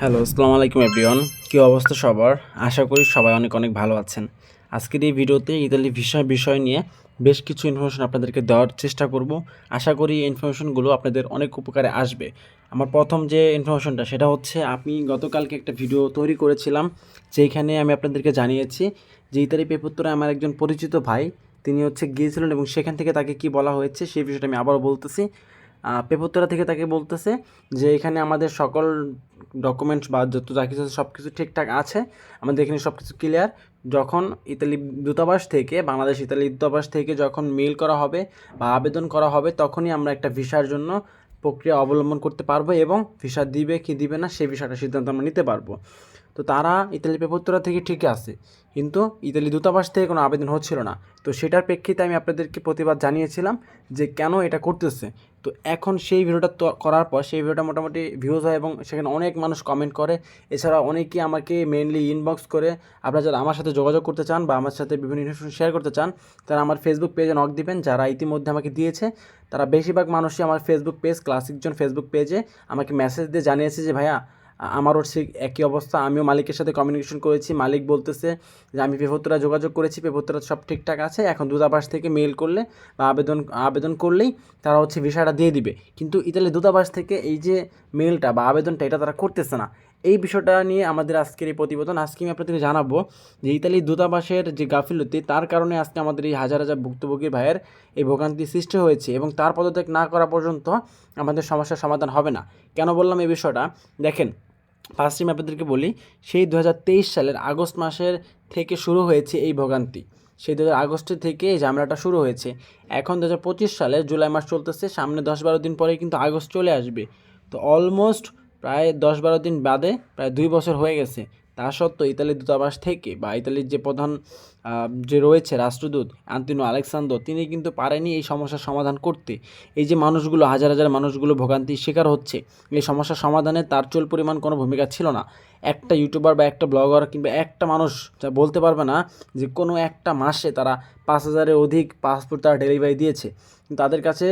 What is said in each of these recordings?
Hello আসসালামু আলাইকুম everyone কী অবস্থা সবার? আশা করি সবাই অনেক অনেক ভালো আছেন। আজকের এই ভিডিওতে ইতালি ভিসা বিষয় নিয়ে বেশ কিছু ইনফরমেশন আপনাদেরকে দেওয়ার চেষ্টা করব। আশা করি এই ইনফরমেশনগুলো আপনাদের অনেক উপকারে আসবে। আমার প্রথম যে ইনফরমেশনটা সেটা হচ্ছে আমি গতকালকে একটা ভিডিও তৈরি করেছিলাম যেখানে আমি আপনাদেরকে জানিয়েছি যে ইতালি পেপুত্তরে আমার একজন পরিচিত ভাই, তিনি হচ্ছে গিয়েছিলেন এবং সেখান থেকে তাকে কি বলা হয়েছে, সেই বিষয়টা আমি আবারও বলতেছি। পেপুত্তরা থেকে তাকে বলতেছে যে এখানে আমাদের সকল ডকুমেন্টস বা যত যা কিছু সব কিছু ঠিকঠাক আছে, আমাদের এখানে সব কিছু ক্লিয়ার যখন ইতালি দূতাবাস থেকে, বাংলাদেশ ইতালি দূতাবাস থেকে যখন মেল করা হবে বা আবেদন করা হবে, তখনই আমরা একটা ভিসার জন্য প্রক্রিয়া অবলম্বন করতে পারব এবং ভিসা দিবে কি দিবে না সেই বিষয়টা সিদ্ধান্ত আমরা নিতে পারব। তো তারা ইতালি পেপত্তরা থেকে ঠিক আছে। কিন্তু ইতালি দূতাবাস থেকে কোনো আবেদন হচ্ছিল না। তো সেটার প্রেক্ষিতে আমি আপনাদেরকে প্রতিবাদ জানিয়েছিলাম যে কেন এটা করতেছে। তো এখন সেই ভিডিওটা করার পর, সেই ভিডিওটা মোটামুটি ভিউজ হয় এবং সেখানে অনেক মানুষ কমেন্ট করে। এছাড়া অনেকেই আমাকে মেনলি ইনবক্স করে। আপনারা যারা আমার সাথে যোগাযোগ করতে চান বা আমার সাথে বিভিন্ন ইনফরমেশন শেয়ার করতে চান, তারা আমার ফেসবুক পেজে নক দিবেন। যারা ইতিমধ্যে আমাকে দিয়েছে, তারা বেশিরভাগ মানুষই আমার ফেসবুক পেজ ক্লাসিকজন ফেসবুক পেজে আমাকে মেসেজ দিয়ে জানিয়েছে যে, ভাইয়া আমারও ঠিক একই অবস্থা। আমিও মালিকের সাথে কমিউনিকেশন করেছি। মালিক বলতেছে যে, আমি পেপত্তরা যোগাযোগ করেছি, পেপত্তরা সব ঠিকঠাক আছে। এখন দূতাবাস থেকে মেল করলে বা আবেদন আবেদন করলেই তারা হচ্ছে ভিসাটা দিয়ে দিবে। কিন্তু ইতালি দূতাবাস থেকে এই যে মেলটা বা আবেদনটা, এটা তারা করতেছে না। এই বিষয়টা নিয়ে আমাদের আজকের এই প্রতিবেদন আজকে আমি আপনাদেরকে জানাব যে ইতালি দূতাবাসের যে গাফিলতি, তার কারণে আজকে আমাদের এই হাজার হাজার ভুক্তভোগী ভাইয়ের এই ভোগান্তি সৃষ্টি হয়েছে এবং তার পদত্যাগ না করা পর্যন্ত আমাদের সমস্যার সমাধান হবে না। কেন বললাম এই বিষয়টা? দেখেন ফার্স্ট টাইম বলি, সেই দু হাজার তেইশ সালের আগস্ট মাসের থেকে শুরু হয়েছে এই ভোগান্তি। সেই দু হাজার আগস্টের থেকে এই ঝামেলাটা শুরু হয়েছে। এখন দু হাজার পঁচিশ সালের জুলাই মাস চলতেছে, সামনে দশ বারো দিন পরে কিন্তু আগস্ট চলে আসবে। তো অলমোস্ট প্রায় দশ বারো দিন বাদে, প্রায় দুই বছর হয়ে গেছে। তা সত্ত্বেও ইতালির দূতাবাস থেকে বা ইতালির যে প্রধান যে রয়েছে রাষ্ট্রদূত আন্তিনো আলেকসান্দো, তিনি কিন্তু পারেনি এই সমস্যার সমাধান করতে। এই যে মানুষগুলো, হাজার হাজার মানুষগুলো ভোগান্তির শিকার হচ্ছে, এই সমস্যার সমাধানে তার চুল পরিমাণ কোনো ভূমিকা ছিল না। একটা ইউটিউবার বা একটা ব্লগার কিংবা একটা মানুষ যা বলতে পারবে না যে কোনো একটা মাসে তারা পাঁচ হাজারের অধিক পাসপোর্ট তারা ডেলিভারি দিয়েছে। তাদের কাছে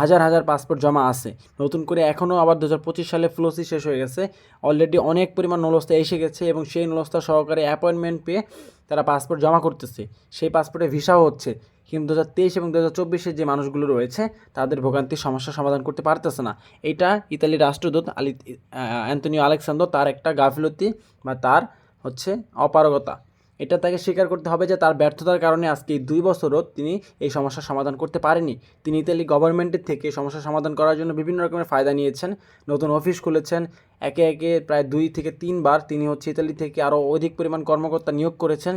হাজার হাজার পাসপোর্ট জমা আছে। নতুন করে এখনও আবার দু হাজার পঁচিশ সালে ফ্লোসি শেষ হয়ে গেছে। অলরেডি অনেক পরিমাণ নলস্তা এসে গেছে এবং সেই নলস্তা সহকারে অ্যাপয়েন্টমেন্ট পেয়ে তারা পাসপোর্ট জমা করতেছে। সেই পাসপোর্টে ভিসাও হচ্ছে। কিন্তু দু তেইশ এবং দু হাজার যে মানুষগুলো রয়েছে, তাদের ভোগান্তির সমস্যার সমাধান করতে পারতেছে না। এটা ইতালির রাষ্ট্রদূত আলি অ্যান্টনিও আলেকসান্দো তার একটা গাফিলতি বা তার হচ্ছে অপারগতা। এটা তাকে স্বীকার করতে হবে যে তার ব্যর্থতার কারণে আজকে এই দুই বছরও তিনি এই সমস্যার সমাধান করতে পারেনি। তিনি ইতালি গভর্নমেন্টের থেকে সমস্যার সমাধান করার জন্য বিভিন্ন রকমের ফায়দা নিয়েছেন। নতুন অফিস খুলেছেন। একে একে প্রায় দুই থেকে তিনবার তিনি হচ্ছে ইতালি থেকে আরও অধিক পরিমাণ কর্মকর্তা নিয়োগ করেছেন।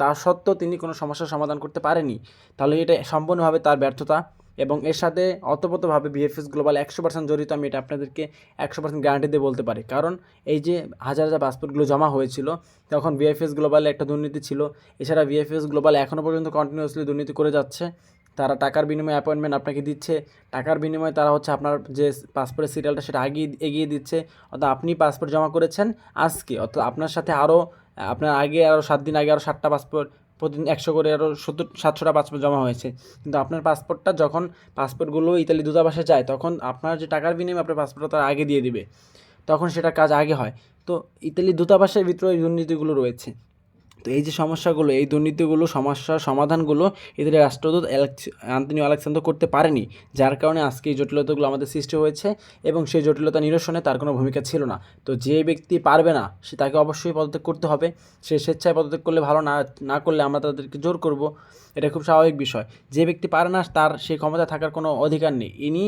তা সত্ত্বেও তিনি কোনো সমস্যার সমাধান করতে পারেনি। তাহলে এটা সম্পূর্ণভাবে তার ব্যর্থতা। এবং এর সাথে অতপ্রতভাবে বিএফএস গ্লোবাল একশো পার্সেন্ট জড়িত, আমি এটা আপনাদেরকে একশো পার্সেন্ট গ্যারান্টি দিয়ে বলতে পারি। কারণ এই যে হাজার হাজার পাসপোর্টগুলো জমা হয়েছিল, তখন বিএফএস গ্লোবালে একটা দুর্নীতি ছিল। এছাড়া বিএফএস গ্লোবাল এখনও পর্যন্ত কন্টিনিউয়াসলি দুর্নীতি করে যাচ্ছে। তারা টাকার বিনিময়ে অ্যাপয়েন্টমেন্ট আপনাকে দিচ্ছে। টাকার বিনিময়ে তারা হচ্ছে আপনার যে পাসপোর্টের সিরিয়ালটা সেটা আগিয়ে এগিয়ে দিচ্ছে। অর্থাৎ আপনি পাসপোর্ট জমা করেছেন আজকে। অর্থাৎ আপনার সাথে আরও আপনার আগে আরও সাত দিন আগে আরও সাতটা পাসপোর্ট প্রতিদিন একশো করে আরও সত্তর, সাতশোটা পাসপোর্ট জমা হয়েছে। কিন্তু আপনার পাসপোর্টটা যখন পাসপোর্টগুলো ইতালি দূতাবাসে যায়, তখন আপনার যে টাকার বিনিময়ে আপনার পাসপোর্টটা তার আগে দিয়ে দিবে। তখন সেটা কাজ আগে হয়। তো ইতালি দূতাবাসের ভিতরে দুর্নীতিগুলো রয়েছে। তো এই যে সমস্যাগুলো, এই দুর্নীতিগুলো, সমস্যার সমাধানগুলো এদের রাষ্ট্রদূত আন্তনিও আলেকসান্দ্র করতে পারেনি, যার কারণে আজকে এই জটিলতাগুলো আমাদের সৃষ্টি হয়েছে এবং সেই জটিলতা নিরসনে তার কোনো ভূমিকা ছিল না। তো যে ব্যক্তি পারবে না, সে তাকে অবশ্যই পদত্যাগ করতে হবে। সে স্বেচ্ছায় পদত্যাগ করলে ভালো না না করলে আমরা তাদেরকে জোর করব। এটা খুব স্বাভাবিক বিষয়। যে ব্যক্তি পারে না, তার সেই ক্ষমতা থাকার কোনো অধিকার নেই। ইনি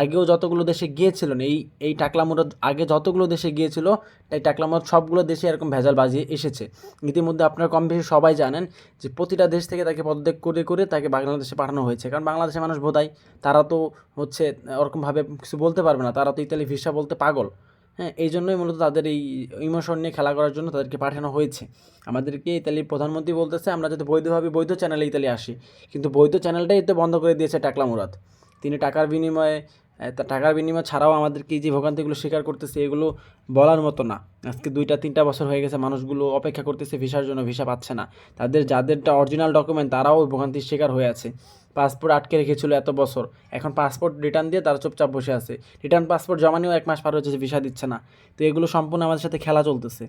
আগেও যতগুলো দেশে গিয়েছিলেন, এই এই টাকলামুরত আগে যতগুলো দেশে গিয়েছিল, এই টাকলামুরত সবগুলো দেশে এরকম ভেজাল বাজিয়ে এসেছে। ইতিমধ্যে আপনারা কম বেশি সবাই জানেন যে প্রতিটা দেশ থেকে তাকে পদত্যাগ করে করে তাকে বাংলাদেশে পাঠানো হয়েছে। কারণ বাংলাদেশের মানুষ বোধায় তারা তো হচ্ছে, ওরকমভাবে কিছু বলতে পারবে না। তারা তো ইতালি ভিসা বলতে পাগল। হ্যাঁ এই জন্যই মূলত তাদের এই ইমোশন নিয়ে খেলা করার জন্য তাদেরকে পাঠানো হয়েছে। আমাদেরকে ইতালির প্রধানমন্ত্রী বলতেছে, আমরা যাতে বৈধভাবে বৈধ চ্যানেলে ইতালি আসি। কিন্তু বৈধ চ্যানেলটাই তো বন্ধ করে দিয়েছে টাকলা মুরাদ। তিনি টাকার বিনিময়ে টাকার বিনিময় ছাড়াও আমাদেরকে যে ভোগান্তিগুলো স্বীকার করতেছে, এগুলো বলার মতো না। আজকে দুইটা, তিনটা বছর হয়ে গেছে মানুষগুলো অপেক্ষা করতেছে, ভিসার জন্য ভিসা পাচ্ছে না। তাদের যাদেরটা অরিজিনাল ডকুমেন্ট তারাও ভোগান্তির শিকার হয়ে আছে। পাসপোর্ট আটকে রেখেছিল এত বছর। এখন পাসপোর্ট রিটার্ন দিয়ে তারা চুপচাপ বসে আছে। রিটার্ন পাসপোর্ট জমা নিয়েও এক মাস পার হয়েছে ভিসা দিচ্ছে না। তো এগুলো সম্পূর্ণ আমাদের সাথে খেলা চলতেছে।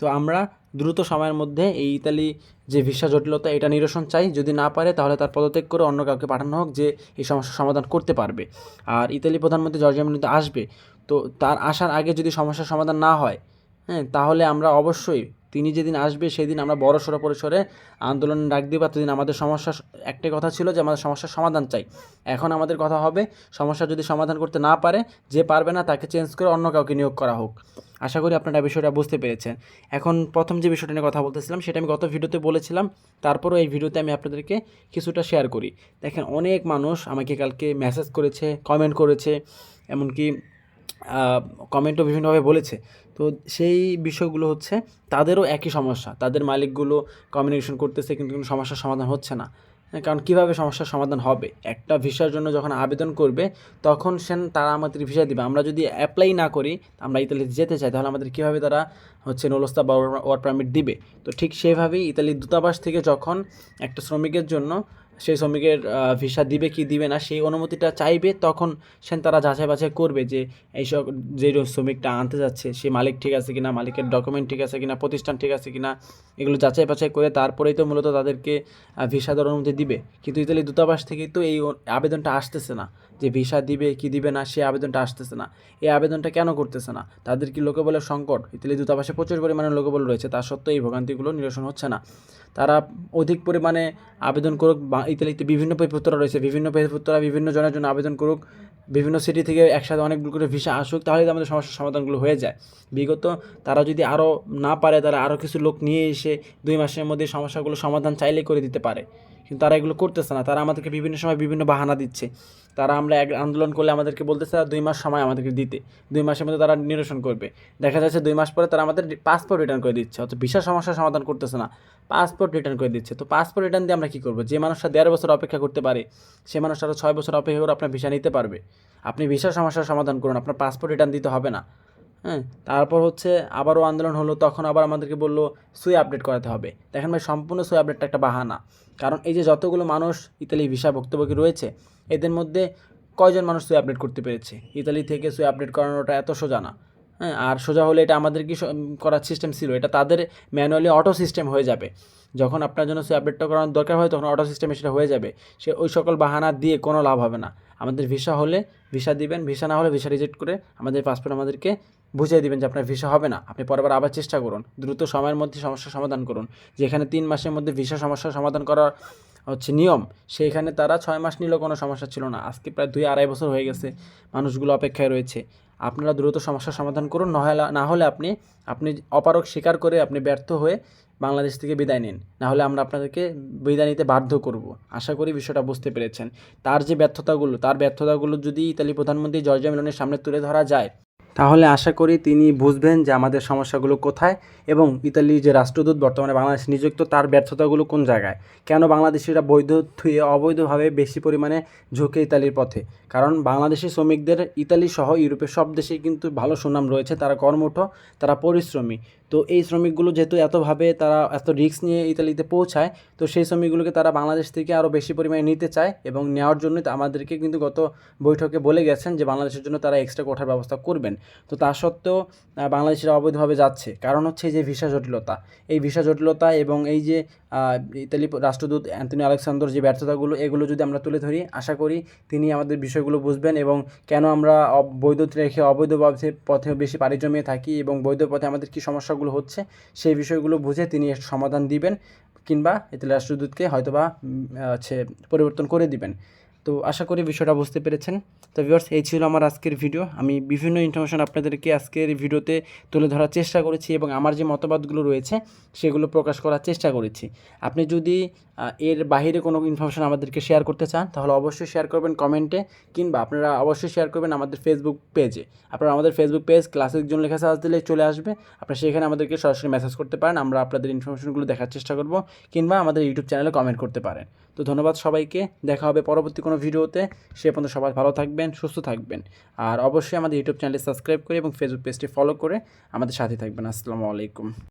তো আমরা দ্রুত সময়ের মধ্যে এই ইতালি যে ভিসা জটিলতা, এটা নিরসন চাই। যদি না পারে, তাহলে তার পদত্যাগ করে অন্য কাউকে পাঠানো হোক, যে এই সমস্যার সমাধান করতে পারবে। আর ইতালি প্রধানমন্ত্রী জর্জিয়া মেলোনি তো আসবে। তো তার আসার আগে যদি সমস্যার সমাধান না হয় হ্যাঁ তাহলে আমরা অবশ্যই তিনি যেদিন আসবে সেদিন আমরা বড় সড়ো পরিসরে আন্দোলন ডাক দিব। এতদিন আমাদের সমস্যা একটাই কথা ছিল যে আমাদের সমস্যার সমাধান চাই। এখন আমাদের কথা হবে, সমস্যা যদি সমাধান করতে না পারে, যে পারবে না তাকে চেঞ্জ করে অন্য কাউকে নিয়োগ করা হোক। আশা করি আপনারা বিষয়টা বুঝতে পেরেছেন। এখন প্রথম যে বিষয়টা নিয়ে কথা বলতেছিলাম, সেটা আমি গত ভিডিওতে বলেছিলাম, তারপরও এই ভিডিওতে আমি আপনাদেরকে কিছুটা শেয়ার করি। দেখেন, অনেক মানুষ আমাকে কালকে মেসেজ করেছে কমেন্ট করেছে, এমনকি কমেন্টও বিভিন্নভাবে বলেছে। তো সেই বিষয়গুলো হচ্ছে তাদেরও একই সমস্যা। তাদের মালিকগুলো কমিউনিকেশন করতেছে কিন্তু কোনো সমস্যার সমাধান হচ্ছে না। হ্যাঁ, কারণ কীভাবে সমস্যার সমাধান হবে? একটা ভিসার জন্য যখন আবেদন করবে তখন সেন তারা আমাদের ভিসা দিবে। আমরা যদি অ্যাপ্লাই না করি আমরা ইতালিতে যেতে চাই তাহলে আমাদের কীভাবে তারা হচ্ছে নলস্তা বা ওয়ার্ক পারমিট দিবে? তো ঠিক সেভাবেই ইতালির দূতাবাস থেকে যখন একটা শ্রমিকের জন্য সেই শ্রমিকের ভিসা দিবে কি দিবে না সেই অনুমতিটা চাইবে, তখন সেন তারা যাচাই বাছাই করবে যে এইসব যে শ্রমিকটা আনতে যাচ্ছে, সে মালিক ঠিক আছে কিনা, মালিকের ডকুমেন্ট ঠিক আছে কিনা, প্রতিষ্ঠান ঠিক আছে কিনা, এগুলো যাচাই বাছাই করে তারপরেই তো মূলত তাদেরকে ভিসা দেওয়ার অনুমতি দিবে। কিন্তু ইতালি দূতাবাস থেকেই তো এই আবেদনটা আসতেছে না। যে ভিসা দিবে, কি দিবে না, সে আবেদনটা আসতেছে না। এই আবেদনটা কেন করতেছে না? তাদের কি লোকবলের সংকট? ইতালি দূতাবাসে প্রচুর পরিমাণে লোকবল রয়েছে, তা সত্ত্বেও এই ভোগান্তিগুলো নিরসন হচ্ছে না। তারা অধিক পরিমাণে আবেদন করুক, বা ইতালিতে বিভিন্ন পেপত্তরা রয়েছে, বিভিন্ন পেপত্তরা বিভিন্ন জনের জন্য আবেদন করুক, বিভিন্ন সিটি থেকে একসাথে অনেকগুলো করে ভিসা আসুক, তাহলে আমাদের সমস্যার সমাধানগুলো হয়ে যায়। বিগত তারা যদি আরও না পারে তারা আরও কিছু লোক নিয়ে এসে দুই মাসের মধ্যে সমস্যাগুলো সমাধান চাইলেই করে দিতে পারে। কিন্তু তারা এগুলো করতেছে না। তারা আমাদেরকে বিভিন্ন সময় বিভিন্ন বাহানা দিচ্ছে। তারা আমরা এক আন্দোলন করলে আমাদেরকে বলতেছে, দুই মাস সময় আমাদেরকে দিতে। দুই মাসের মধ্যে তারা নিরসন করবে। দেখা যাচ্ছে দুই মাস পরে তারা আমাদের পাসপোর্ট রিটার্ন করে দিচ্ছে। অথচ ভিসা সমস্যার সমাধান করতেছে না। পাসপোর্ট রিটার্ন করে দিচ্ছে। তো পাসপোর্ট রিটার্ন দিয়ে আমরা কী করব? যে মানুষটা দেড় বছর অপেক্ষা করতে পারে, সে মানুষটা আরও ছয় বছর অপেক্ষা করে আপনার ভিসা নিতে পারবে। আপনি ভিসা সমস্যার সমাধান করুন। আপনার পাসপোর্ট রিটার্ন দিতে হবে না। হ্যাঁ তারপর হচ্ছে আবারও আন্দোলন হলো, তখন আবার আমাদেরকে বলল, সুই আপডেট করাতে হবে। দেখেন ভাই, সম্পূর্ণ সুই আপডেটটা একটা বাহানা। কারণ এই যে যতগুলো মানুষ ইতালি ভিসা ভুক্তভোগী রয়েছে, এদের মধ্যে কয়জন মানুষ সুই আপডেট করতে পেরেছে? ইতালি থেকে সুই আপডেট করানোটা এত সোজা না। হ্যাঁ আর সোজা হলে এটা আমাদের কি করার সিস্টেম ছিল? এটা তাদের ম্যানুয়ালি অটো সিস্টেম হয়ে যাবে। যখন আপনার জন্য সে আপডেটটা করানোর দরকার হয়, তখন অটো সিস্টেমে সেটা হয়ে যাবে। সে ওই সকল বাহানা দিয়ে কোনো লাভ হবে না। আমাদের ভিসা হলে ভিসা দিবেন, ভিসা না হলে ভিসা রিজেক্ট করে আমাদের পাসপোর্ট আমাদেরকে বুঝিয়ে দিবেন যে আপনার ভিসা হবে না। আপনি পরবার আবার চেষ্টা করুন। দ্রুত সময়ের মধ্যে সমস্যার সমাধান করুন। যেখানে তিন মাসের মধ্যে ভিসা সমস্যার সমাধান করার, হচ্ছে নিয়ম সেইখানে তারা ছয় মাস নিলেও কোনো সমস্যা ছিল না। আজকে প্রায় দুই আড়াই বছর হয়ে গেছে মানুষগুলো অপেক্ষায় রয়েছে। আপনারা দ্রুত সমস্যার সমাধান করুন, নহলে, না হলে আপনি আপনি অপারক স্বীকার করে আপনি ব্যর্থ হয়ে বাংলাদেশ থেকে বিদায় নিন। নাহলে আমরা আপনাদেরকে বিদায় নিতে বাধ্য করব। আশা করি বিষয়টা বুঝতে পেরেছেন। তার যে ব্যর্থতাগুলো, তার ব্যর্থতাগুলো যদি ইতালি প্রধানমন্ত্রী জর্জা মেলনের সামনে তুলে ধরা যায় তাহলে আশা করি তিনি বুঝবেন যে আমাদের সমস্যাগুলো কোথায় এবং ইতালির যে রাষ্ট্রদূত বর্তমানে বাংলাদেশ নিযুক্ত, তার ব্যর্থতাগুলো কোন জায়গায়? কেন বাংলাদেশিরা বৈধ থুয়ে অবৈধভাবে বেশি পরিমাণে ঝুঁকে ইতালির পথে? কারণ বাংলাদেশি শ্রমিকদের ইতালি সহ ইউরোপের সব দেশে কিন্তু ভালো সুনাম রয়েছে, তারা কর্মঠ, তারা পরিশ্রমী। তো এই শ্রমিকগুলো যেহেতু এতভাবে তারা এত রিস্ক নিয়ে ইতালিতে পৌঁছায়, তো সেই শ্রমিকগুলোকে তারা বাংলাদেশ থেকে আরও বেশি পরিমাণে নিতে চায় এবং নেওয়ার জন্য আমাদেরকে কিন্তু গত বৈঠকে বলে গেছেন যে বাংলাদেশের জন্য তারা এক্সট্রা কোঠার ব্যবস্থা করবেন। তো তা সত্ত্বেও বাংলাদেশিরা অবৈধভাবে যাচ্ছে। কারণ হচ্ছে যে ভিসা জটিলতা, এই ভিসা জটিলতা এবং এই যে ইতালি রাষ্ট্রদূত অ্যান্টনি আলেকসান্দর যে ব্যর্থতাগুলো, এগুলো যদি আমরা তুলে ধরি, আশা করি তিনি আমাদের বিষয়গুলো বুঝবেন এবং কেন আমরা বৈধ রেখে অবৈধ পথে বেশি পাড়ি জমিয়ে থাকি এবং বৈধ পথে আমাদের কী সমস্যাগুলো হচ্ছে, সেই বিষয়গুলো বুঝে তিনি সমাধান দিবেন কিংবা এতে রাষ্ট্রদূতকে হয়তোবা হচ্ছে পরিবর্তন করে দিবেন। তো আশা করি বিষয়টা বুঝতে পেরেছেন। তো ভিউয়ার্স এই ছিল আমার আজকের ভিডিও আমি বিভিন্ন ইনফরমেশন আপনাদেরকে আজকের ভিডিওতে তুলে ধরার চেষ্টা করেছি এবং আমার যে মতবাদগুলো রয়েছে, সেগুলো প্রকাশ করার চেষ্টা করেছি। আপনি যদি এর বাইরে কোনো ইনফরমেশন আমাদেরকে শেয়ার করতে চান, তাহলে অবশ্যই শেয়ার করবেন কমেন্টে কিংবা আপনারা অবশ্যই শেয়ার করবেন আমাদের ফেসবুক পেজে আপনারা আমাদের ফেসবুক পেজ ক্লাসিক জোন লেখা সার্চ দিলে চলে আসবে। আপনারা সেখানে আমাদেরকে সরাসরি মেসেজ করতে পারেন, আমরা আপনাদের ইনফরমেশনগুলো দেখার চেষ্টা করব, কিংবা আমাদের ইউটিউব চ্যানেলে কমেন্ট করতে পারেন। তো ধন্যবাদ সবাইকে, দেখা হবে পরবর্তী কোনো ভিডিওতে সে পর্যন্ত সবাই ভালো থাকবেন, সুস্থ থাকবেন। আর অবশ্যই আমাদের ইউটিউব চ্যানেলটি সাবস্ক্রাইব করে এবং ফেসবুক পেজটি ফলো করে আমাদের সাথে থাকবেন। আসসালামু আলাইকুম।